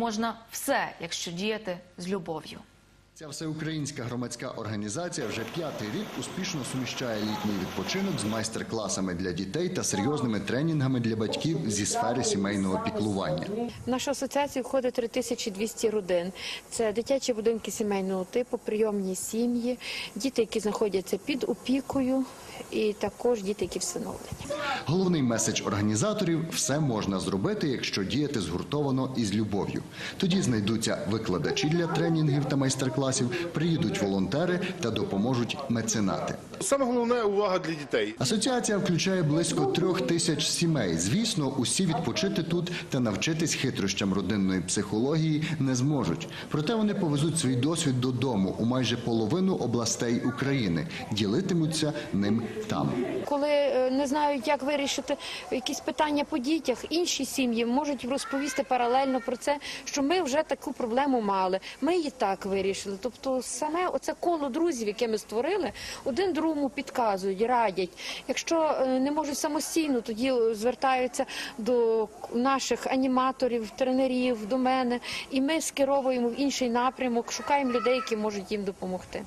можна все, якщо діяти з любов'ю. Ця всеукраїнська громадська організація вже п'ятий рік успішно суміщає літній відпочинок з майстер-класами для дітей та серйозними тренінгами для батьків зі сфери сімейного піклування. В нашу асоціацію входить 3200 родин. Це дитячі будинки сімейного типу, прийомні сім'ї, діти, які знаходяться під опікою, і також діти, які всиновлені. Головний меседж організаторів все можна зробити, якщо діяти згуртовано і з любов'ю. Тоді знайдуться викладачі для тренінгів та майстер-класів, приїдуть волонтери та допоможуть меценати. Саме головне увага для дітей. Асоціація включає близько трьох тисяч сімей. Звісно, усі відпочити тут та навчитись хитрощам родинної психології не зможуть. Проте вони повезуть свій досвід додому у майже половину областей України, ділитимуться ним там. Коли е, не знають, як вирішити якісь питання по дітях, інші сім'ї можуть розповісти паралельно про це, що ми вже таку проблему мали. Ми її так вирішили. Тобто, саме оце коло друзів, яке ми створили, один другому підказують, радять. Якщо е, не можуть самостійно, тоді звертаються до наших аніматорів, тренерів, до мене, і ми скеровуємо в інший напрямок, шукаємо людей, які можуть їм допомогти.